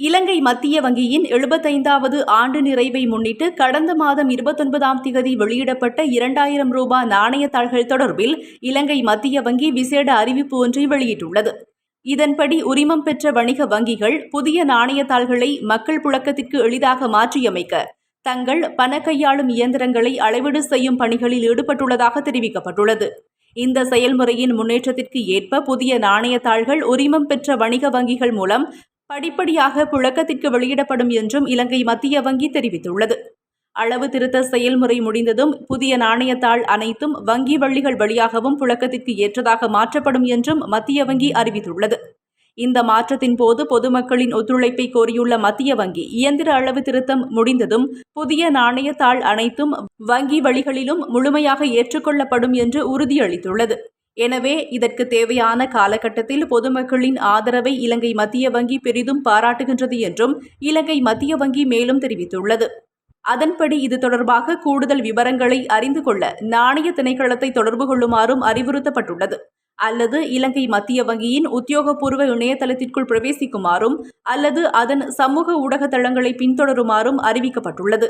இலங்கை மத்திய வங்கியின் எழுபத்தைந்தாவது ஆண்டு நிறைவை முன்னிட்டு கடந்த மாதம் இருபத்தொன்பதாம் திகதி வெளியிடப்பட்ட இரண்டாயிரம் ரூபாய் நாணயத்தாள்கள் தொடர்பில் இலங்கை மத்திய வங்கி விசேட அறிவிப்பு ஒன்றை வெளியிட்டுள்ளது. இதன்படி உரிமம் பெற்ற வணிக வங்கிகள் புதிய நாணயத்தாள்களை மக்கள் புழக்கத்திற்கு எளிதாக மாற்றியமைக்க தங்கள் பண கையாளும் இயந்திரங்களை அளவீடு செய்யும் பணிகளில் ஈடுபட்டுள்ளதாக தெரிவிக்கப்பட்டுள்ளது. இந்த செயல்முறையின் முன்னேற்றத்திற்கு ஏற்ப புதிய நாணயத்தாள்கள் உரிமம் பெற்ற வணிக வங்கிகள் மூலம் படிப்படியாக புழக்கத்திற்கு வெளியிடப்படும் என்றும் இலங்கை மத்திய வங்கி தெரிவித்துள்ளது. அளவு திருத்த செயல்முறை முடிந்ததும் புதிய நாணயத்தாள் அனைத்தும் வங்கி வள்ளிகள் வழியாகவும் புழக்கத்திற்கு ஏற்றதாக மாற்றப்படும் என்றும் மத்திய வங்கி அறிவித்துள்ளது. இந்த மாற்றத்தின் போது பொதுமக்களின் ஒத்துழைப்பை கோரியுள்ள மத்திய வங்கி இயந்திர அளவு திருத்தம் முடிந்ததும் புதிய நாணயத்தாள் அனைத்தும் வங்கி வழிகளிலும் முழுமையாக ஏற்றுக்கொள்ளப்படும் என்று உறுதியளித்துள்ளது. எனவே இதற்கு தேவையான காலகட்டத்தில் பொதுமக்களின் ஆதரவை இலங்கை மத்திய வங்கி பெரிதும் பாராட்டுகின்றது என்றும் இலங்கை மத்திய வங்கி மேலும் தெரிவித்துள்ளது. அதன்படி இது தொடர்பாக கூடுதல் விவரங்களை அறிந்து கொள்ள நாணய திணைக்களத்தை தொடர்பு கொள்ளுமாறும் அறிவுறுத்தப்பட்டுள்ளது. அல்லது இலங்கை மத்திய வங்கியின் உத்தியோகபூர்வ இணையதளத்திற்குள் பிரவேசிக்குமாறும் அல்லது அதன் சமூக ஊடக தளங்களை பின்தொடருமாறும் அறிவிக்கப்பட்டுள்ளது.